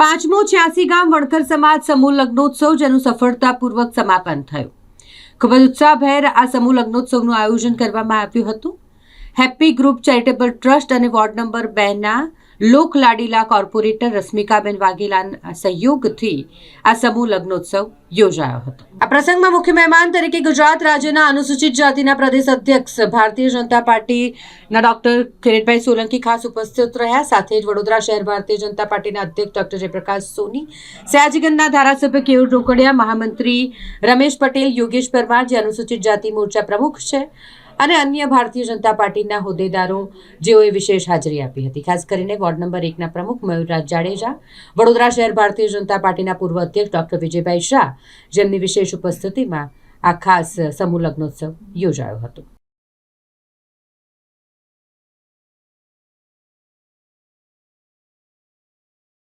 પાંચમો છ્યાસી ગામ વણકર સમાજ સમૂહ લગ્નોત્સવ, જેનું સફળતાપૂર્વક સમાપન થયું. ખૂબ જ ઉત્સાહભેર આ સમૂહ લગ્નોત્સવનું આયોજન કરવામાં આવ્યું હતું. હેપી ગ્રુપ ચેરિટેબલ ટ્રસ્ટ અને વોર્ડ નંબર બેના લોક લાડીલા કોર્પોરેટર રશ્મિકાબેન વાઘેલાના સહયોગથી આ સમૂહ લગ્નોત્સવ યોજાયો હતો. આ પ્રસંગમાં મુખ્ય મહેમાન તરીકે ગુજરાત રાજ્યના અનુસૂચિત જાતિના પ્રદેશ અધ્યક્ષ ભારતીય જનતા પાર્ટીના ડોક્ટર કિરીટભાઈ સોલંકી ખાસ ઉપસ્થિત રહ્યા. સાથે જ વડોદરા શહેર ભારતીય જનતા પાર્ટીના અધ્યક્ષ ડોક્ટર જયપ્રકાશ સોની, સયાજીગંજના ધારાસભ્ય કેયુર રોકડિયા મહામંત્રી રમેશ પટેલ, યોગેશ પરમાર જે અનુસૂચિત જાતિ મોરચા પ્રમુખ છે. અને અન્ય ભારતીય જનતા પાર્ટીના હોદ્દેદારો જેઓએ વિશેષ હાજરી આપી હતી. ખાસ કરીને વોર્ડ નંબર એકના પ્રમુખ મયુરરાજ જાડેજા, વડોદરા શહેર ભારતીય જનતા પાર્ટીના પૂર્વ અધ્યક્ષ ડોક્ટર વિજયભાઈ શાહ જેમની વિશેષ ઉપસ્થિતિમાં આ ખાસ સમૂહ લગ્નોત્સવ યોજાયો હતો.